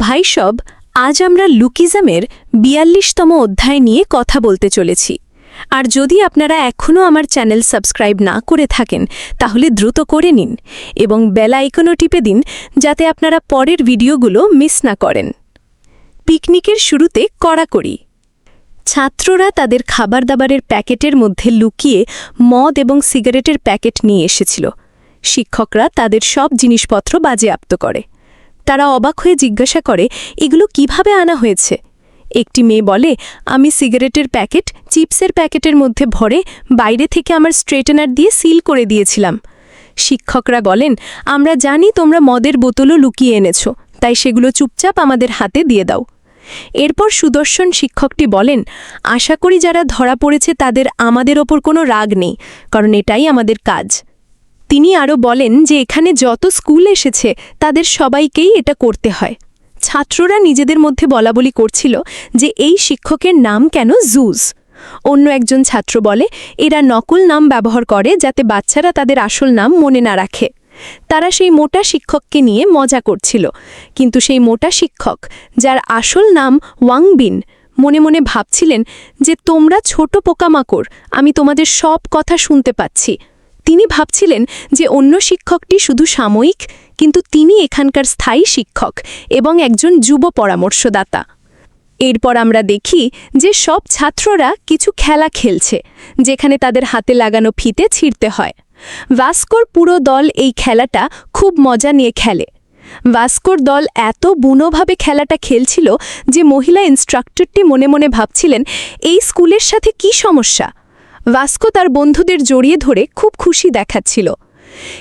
ভাই সব, আজ আমরা লুকিজমের বিয়াল্লিশতম অধ্যায় নিয়ে কথা বলতে চলেছি। আর যদি আপনারা এখনও আমার চ্যানেল সাবস্ক্রাইব না করে থাকেন, তাহলে দ্রুত করে নিন এবং বেল আইকনও টিপে দিন যাতে আপনারা পরের ভিডিওগুলো মিস না করেন। পিকনিকের শুরুতে কড়াকড়ি। ছাত্ররা তাদের খাবার দাবারের প্যাকেটের মধ্যে লুকিয়ে মদ এবং সিগারেটের প্যাকেট নিয়ে এসেছিল। শিক্ষকরা তাদের সব জিনিসপত্র বাজেয়াপ্ত করে। তারা অবাক হয়ে জিজ্ঞাসা করে, এগুলো কীভাবে আনা হয়েছে? একটি মেয়ে বলে, আমি সিগারেটের প্যাকেট, চিপসের প্যাকেটের মধ্যে ভরে বাইরে থেকে আমার স্ট্রেটেনার দিয়ে সিল করে দিয়েছিলাম। শিক্ষকরা বলেন, আমরা জানি তোমরা মদের বোতলও লুকিয়ে এনেছ, তাই সেগুলো চুপচাপ আমাদের হাতে দিয়ে দাও। এরপর সুদর্শন শিক্ষকটি বলেন, আশা করি যারা ধরা পড়েছে তাদের আমাদের ওপর কোনো রাগ নেই, কারণ এটাই আমাদের কাজ। তিনি আরও বলেন যে এখানে যত স্কুল এসেছে, তাদের সবাইকেই এটা করতে হয়। ছাত্ররা নিজেদের মধ্যে বলাবলি করছিল যে এই শিক্ষকের নাম কেন জুজ অন্য একজন ছাত্র বলে, এরা নকল নাম ব্যবহার করে যাতে বাচ্চারা তাদের আসল নাম মনে না রাখে। তারা সেই মোটা শিক্ষককে নিয়ে মজা করছিল। কিন্তু সেই মোটা শিক্ষক, যার আসল নাম ওয়াংবিন মনে মনে ভাবছিলেন যে তোমরা ছোট পোকামাকড়, আমি তোমাদের সব কথা শুনতে পাচ্ছি। তিনি ভাবছিলেন যে অন্য শিক্ষকটি শুধু সাময়িক, কিন্তু তিনি এখানকার স্থায়ী শিক্ষক এবং একজন যুব পরামর্শদাতা। এরপর আমরা দেখি যে সব ছাত্ররা কিছু খেলা খেলছে, যেখানে তাদের হাতে লাগানো ফিতে ছিঁড়তে হয়। ভাস্কোর পুরো দল এই খেলাটা খুব মজা নিয়ে খেলে। ভাস্কোর দল এত বুনোভাবে খেলাটা খেলছিল যে মহিলা ইনস্ট্রাক্টরটি মনে মনে ভাবছিলেন, এই স্কুলের সাথে কি সমস্যা? ভাস্কো তার বন্ধুদের জড়িয়ে ধরে খুব খুশি দেখাচ্ছিল।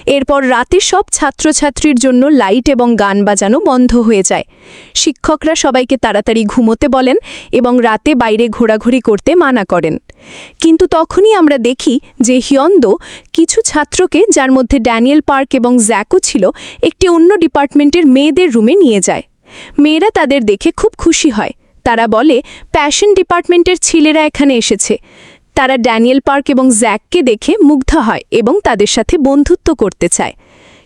এরপর রাতে সব ছাত্রছাত্রীর জন্য লাইট এবং গান বাজানো বন্ধ হয়ে যায়। শিক্ষকরা সবাইকে তাড়াতাড়ি ঘুমোতে বলেন এবং রাতে বাইরে ঘোরাঘুরি করতে মানা করেন। কিন্তু তখনই আমরা দেখি যে হিয়ন্দো কিছু ছাত্রকে, যার মধ্যে ড্যানিয়েল পার্ক এবং জ্যাকও ছিল, একটি অন্য ডিপার্টমেন্টের মেয়েদের রুমে নিয়ে যায়। মেয়েরা তাদের দেখে খুব খুশি হয়। তারা বলে, প্যাশন ডিপার্টমেন্টের ছেলেরা এখানে এসেছে। তারা ড্যানিয়েল পার্ক এবং জ্যাককে দেখে মুগ্ধ হয় এবং তাদের সাথে বন্ধুত্ব করতে চায়।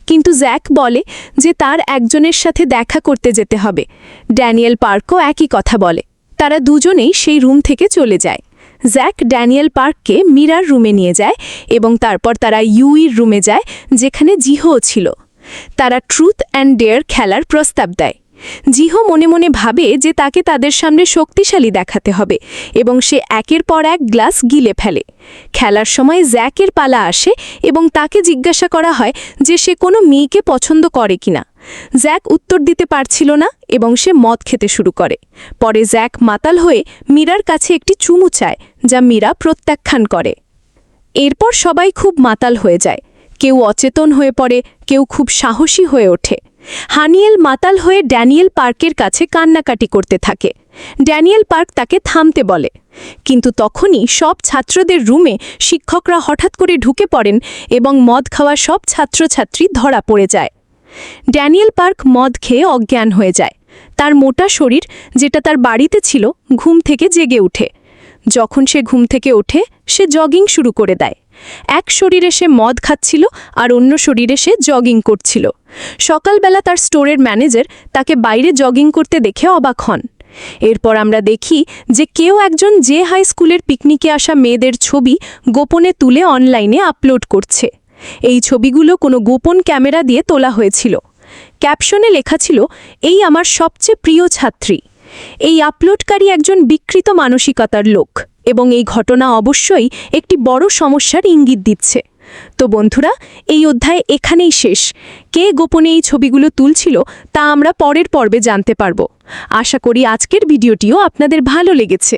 কিন্তু জ্যাক বলে যে তার একজনের সাথে দেখা করতে যেতে হবে। ড্যানিয়েল পার্কও একই কথা বলে। তারা দুজনেই সেই রুম থেকে চলে যায়। জ্যাক ড্যানিয়েল পার্ককে মীরার রুমে নিয়ে যায় এবং তারপর তারা ইউইর রুমে যায়, যেখানে জিহো ছিল। তারা ট্রুথ অ্যান্ড ডেয়ার খেলার প্রস্তাব দেয়। জিহো মনে মনে ভাবে যে তাকে তাদের সামনে শক্তিশালী দেখাতে হবে এবং সে একের পর এক গ্লাস গিলে ফেলে। খেলার সময় জ্যাকের পালা আসে এবং তাকে জিজ্ঞাসা করা হয় যে সে কোনো মেয়েকে পছন্দ করে কিনা। জ্যাক উত্তর দিতে পারছিল না এবং সে মদ খেতে শুরু করে। পরে জ্যাক মাতাল হয়ে মীরার কাছে একটি চুমু চায়, যা মীরা প্রত্যাখ্যান করে। এরপর সবাই খুব মাতাল হয়ে যায়। কেউ অচেতন হয়ে পড়ে, কেউ খুব সাহসী হয়ে ওঠে। হানিয়েল মাতাল হয়ে ড্যানিয়েল পার্কের কাছে কান্নাকাটি করতে থাকে। ড্যানিয়েল পার্ক তাকে থামতে বলে। কিন্তু তখনই সব ছাত্রদের রুমে শিক্ষকরা হঠাৎ করে ঢুকে পড়েন এবং মদ খাওয়া সব ছাত্রছাত্রী ধরা পড়ে যায়। ড্যানিয়েল পার্ক মদ খেয়ে অজ্ঞান হয়ে যায়। তার মোটা শরীর, যেটা তার বাড়িতে ছিল, ঘুম থেকে জেগে উঠে যখন সে ঘুম থেকে ওঠে, সে জগিং শুরু করে দেয়। এক শরীরে সে মদ খাচ্ছিল আর অন্য শরীরে সে জগিং করছিল। সকালবেলা তার স্টোরের ম্যানেজার তাকে বাইরে জগিং করতে দেখে অবাক হন। এরপর আমরা দেখি যে কেউ একজন যে হাই স্কুলের পিকনিকে আসা মেয়েদের ছবি গোপনে তুলে অনলাইনে আপলোড করছে। এই ছবিগুলো কোনো গোপন ক্যামেরা দিয়ে তোলা হয়েছিল। ক্যাপশনে লেখা ছিল, এই আমার সবচেয়ে প্রিয় ছাত্রী। এই আপলোডকারী একজন বিকৃত মানসিকতার লোক এবং এই ঘটনা অবশ্যই একটি বড় সমস্যার ইঙ্গিত দিচ্ছে। তো বন্ধুরা, এই অধ্যায় এখানেই শেষ। কে গোপনে এই ছবিগুলো তুলছিল তা আমরা পরের পর্বে জানতে পারব। আশা করি আজকের ভিডিওটিও আপনাদের ভালো লেগেছে।